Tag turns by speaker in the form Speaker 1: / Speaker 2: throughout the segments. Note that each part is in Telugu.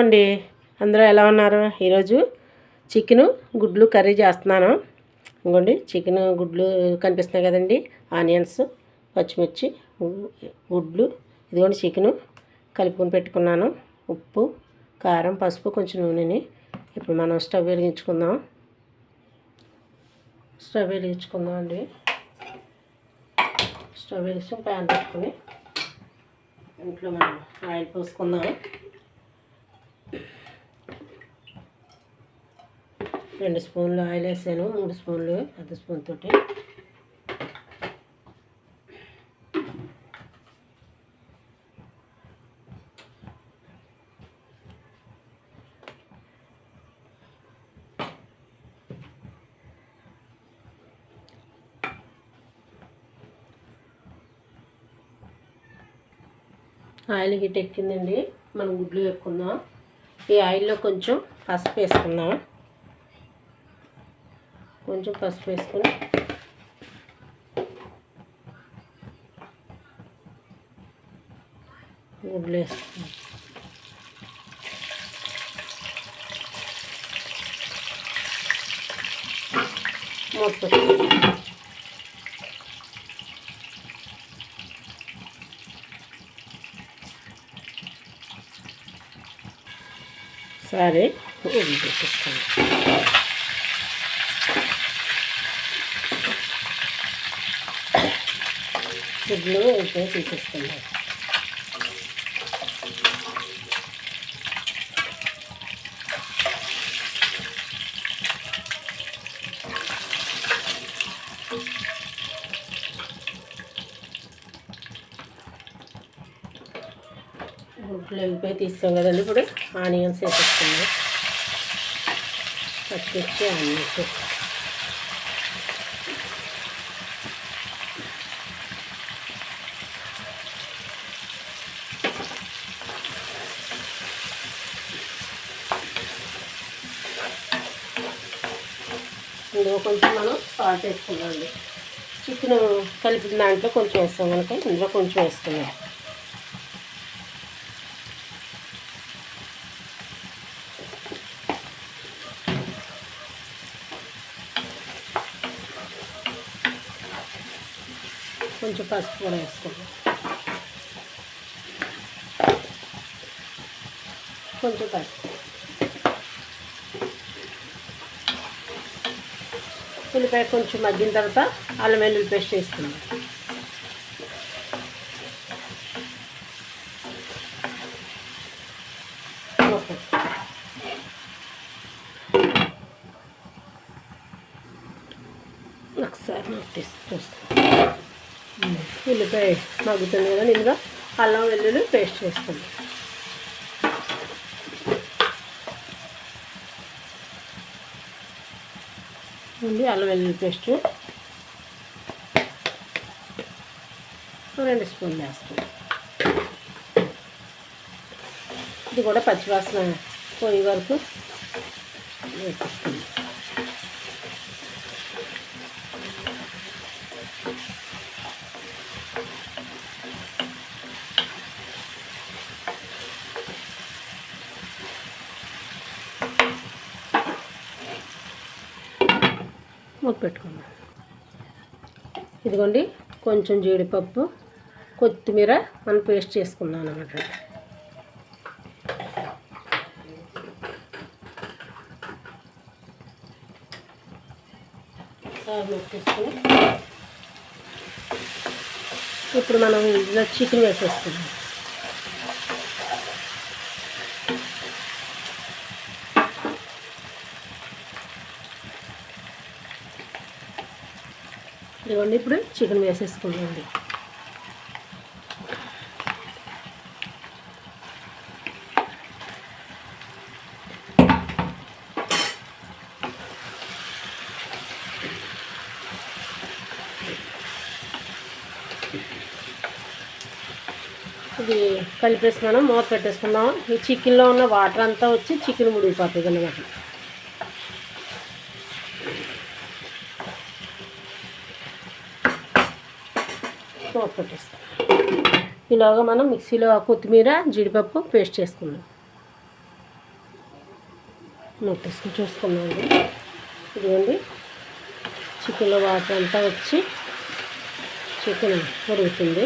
Speaker 1: అండి అందరూ ఎలా ఉన్నారు? ఈరోజు చికెను గుడ్లు కర్రీ చేస్తున్నాను. ఇంకోండి చికెన్ గుడ్లు కనిపిస్తున్నాయి కదండి. ఆనియన్స్ పచ్చిమిర్చి గుడ్లు ఇదిగోండి చికెను. కలుపుకొని పెట్టుకున్నాను. ఉప్పు కారం పసుపు కొంచెం నూనెని ఇప్పుడు మనం స్టవ్ వెలిగించుకుందాం. స్టవ్ వెలిగించుకుందాం అండి. స్టవ్ వెలిగించి ప్యాన్ పెట్టుకుని ఇంట్లో మనం ఆయిల్ పోసుకుందాం. రెండు స్పూన్లు ఆయిల్ వేసాను మూడు స్పూన్లు పెద్ద స్పూన్ తోటి. ఆయిల్ గిట్ ఎక్కిందండి మనం గుడ్లు వేసుకుందాం ఈ ఆయిల్లో కొంచెం పసుపు వేసుకుందాం. కొంచెం పసుపు వేసుకొని. గుడ్లు వేసుకున్నాం. మొత్తం. సరే పెట్టేస్తాను గుడ్లు అయితే తీసేసుకుందాం. గుడ్లు అయిపోయి తీస్తాం కదండి ఇప్పుడు. ఆనియన్స్ వేసేసుకున్నాం పచ్చిమిర్చి ఆనియన్స్. ఇందులో కొంచెం మనం సాల్ట్ వేసుకున్నామండి చికెన్ కలిపిన దాంట్లో కొంచెం వేస్తాం కనుక ఇందులో కొంచెం వేసుకున్నాం కొంచెం పసుపు కూడా వేసుకున్నాం కొంచెం పసుపు. ఉల్లిపాయ కొంచెం మగ్గిన తర్వాత అల్లం వెల్లుల్లి పేస్ట్ వేసుకుందాం. ఒకసారి ఉల్లిపాయ మగ్గుతుంది కదా ఇందులో అల్లం వెల్లుల్లి పేస్ట్ వేసుకుందాం. ఉంది అల్లం వెల్లుల్లి పేస్ట్. రెండు స్పూన్లు వేస్తాం ఇది కూడా పచ్చివాసన పోయే వరకు వేపిస్తుంది మూత పెట్టుకుందాం. ఇదిగోండి కొంచెం జీడిపప్పు కొత్తిమీర మనం పేస్ట్ చేసుకుందాం అనమాట ఇప్పుడు మనం ఇందులో చికెన్ వేసేసుకుందాం. ఇదిగోండి ఇప్పుడు చికెన్ వేసేసుకోండి ఇది కలిపేసి మనం మూత పెట్టేసుకుందాం. ఈ చికెన్లో ఉన్న వాటర్ అంతా వచ్చి చికెన్ ముడిగిపోతుంది అన్నమాట. పెట్టేస్తాం ఇలాగా మనం మిక్సీలో కొత్తిమీర జీడిపప్పు పేస్ట్ చేసుకున్నాం నొట్టేసుకుని చూసుకున్నామండి ఇదిగోండి. చికెన్లో వాటర్ అంతా వచ్చి చికెన్ ఉడుగుతుంది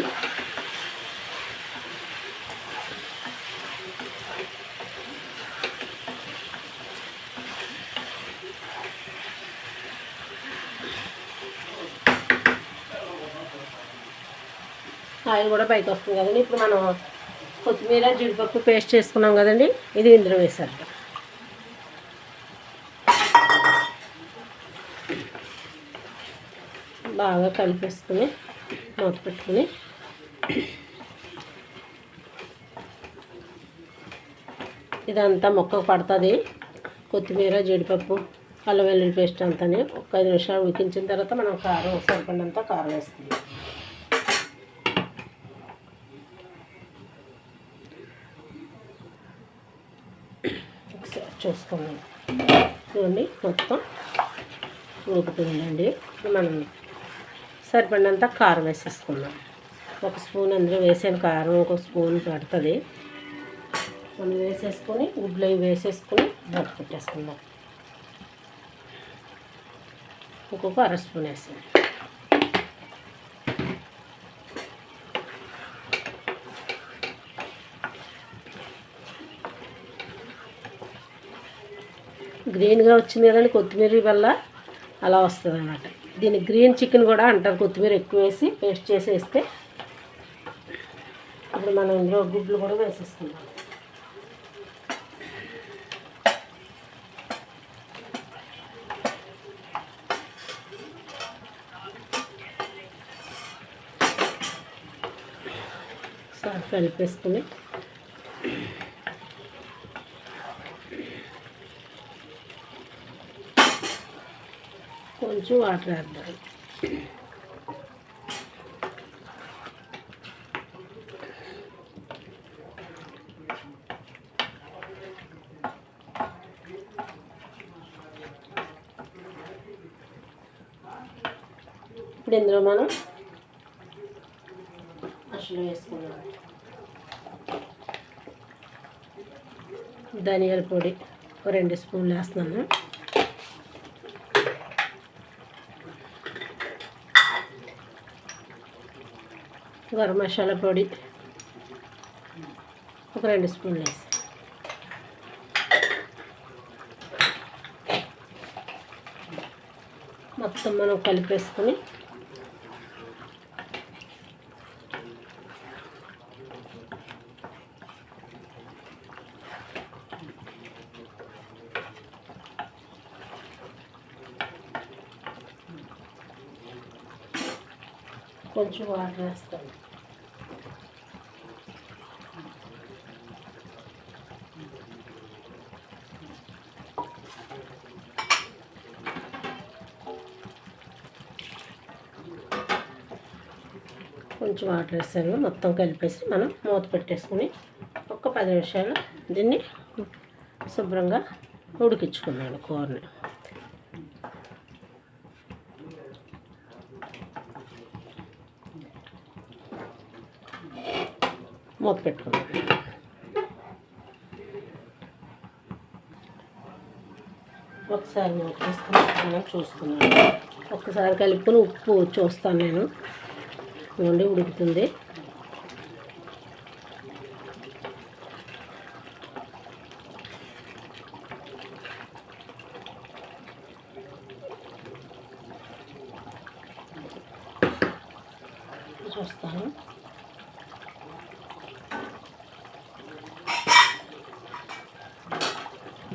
Speaker 1: ఆయిల్ కూడా పైకి వస్తుంది కదండి. ఇప్పుడు మనం కొత్తిమీర జీడిపప్పు పేస్ట్ చేసుకున్నాం కదండి. ఇది ఇందులో వేసారు బాగా కలిపేసుకుని మూత పెట్టుకుని ఇదంతా మొక్కకు పడుతుంది. కొత్తిమీర జీడిపప్పు అల్లం వెల్లుల్లి పేస్ట్ అంతా ఒక ఐదు నిమిషాలు ఉడికించిన తర్వాత మనం కారం సరిపడినంత కారం వేస్తుంది ఒకసారి చూసుకుందాం. చూడండి మొత్తం ఉడుకుతుందండి. మనం సరిపడినంత కారం వేసేసుకుందాం. ఒక స్పూన్ అందులో వేసాను కారం ఒక స్పూన్ పడుతుంది. మనం వేసేసుకొని గుడ్లు అవి వేసేసుకొని బట్ట పెట్టేసుకుందాం. ఒక్కొక్క అర స్పూన్ వేసాను. గ్రీన్గా వచ్చింది కదండి కొత్తిమీర వల్ల అలా వస్తుంది అన్నమాట దీన్ని గ్రీన్ చికెన్ కూడా అంటారు కొత్తిమీర ఎక్కువ వేసి పేస్ట్ చేసి వేస్తే ఇప్పుడు మనం ఇందులో గుడ్లు కూడా వేసేసుకుందాం. సార్ కలిపేసుకుని కొంచెం వాటర్ వేద్దాం. ఇప్పుడు ఇందులో మనం అసలు వేసుకున్నాం ధనియాల పొడి ఒక రెండు స్పూన్లు వేస్తున్నాను. గరం మసాలా పొడి ఒక రెండు స్పూన్లు వేసి. మొత్తం మనం కలిపేసుకొని కొంచెం వాటర్ వేస్తాను కొంచెం వాటర్ వేసాను మొత్తం కలిపేసి మనం మూత పెట్టేసుకుని ఒక పది నిమిషాలు దీన్ని శుభ్రంగా ఉడికించుకున్నాను కూరని. మూత పెట్టుకున్నాను ఒకసారి మూత వేసుకుని చూసుకున్నాను. ఒకసారి కలుపుకొని ఉప్పు చూస్తాను నేను. నుండి ఉడుకుతుంది చూస్తాను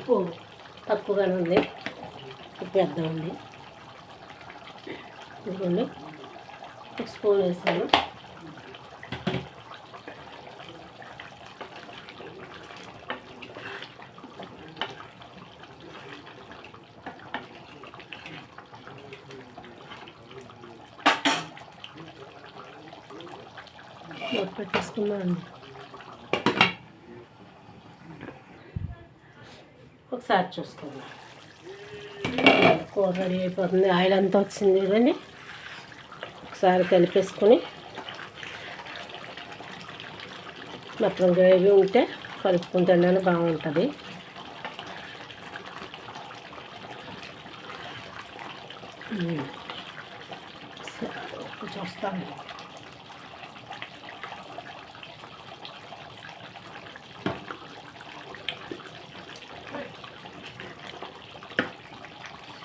Speaker 1: ఉప్పు తక్కువగానే ఉంది ఉప్పు వేద్దామండి ఇదిగోండి. ఒక స్పూన్ వేసాను. పెట్టేసుకున్నాను అండి. ఒకసారి చూసుకుందాం. కూర రెడీ అయిపోతుంది. ఆయిల్ అంతా వచ్చింది కదండి ఒకసారి కలిపేసుకుని మొత్తం గ్రేవీ ఉంటే కలుపుకుని బాగుంటుంది. చూస్తాను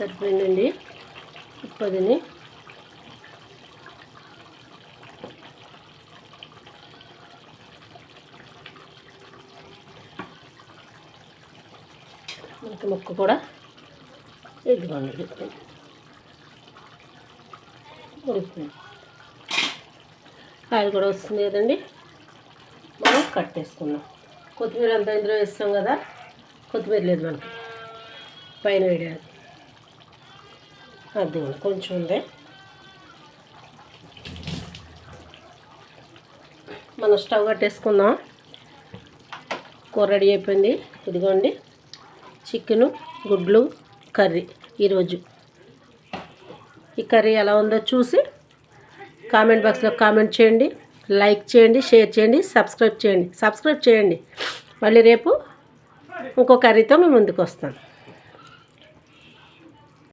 Speaker 1: సరిపోయిందండి. ఉప్పదిని మనకి ముక్క కూడా ఇదిగోండి ఉడికిపోయింది. ఉడికిపోయింది కూడా వస్తుంది కదండి. మనం కట్టేసుకుందాం కొత్తిమీర అంతా ఇందులో వేస్తాం కదా. కొత్తిమీర లేదు మనకి. పైన వేయడానికి. అది కొంచెం ఉంది మనం స్టవ్ కట్టేసుకుందాం. కూర రెడీ అయిపోయింది. ఇదిగోండి. చికెను గుడ్లు కర్రీ ఈరోజు. ఈ కర్రీ ఎలా ఉందో చూసి కామెంట్ బాక్స్లో కామెంట్ చేయండి. లైక్ చేయండి షేర్ చేయండి సబ్స్క్రైబ్ చేయండి. సబ్స్క్రైబ్ చేయండి. మళ్ళీ రేపు ఇంకో కర్రీతో మేము ముందుకు వస్తాను.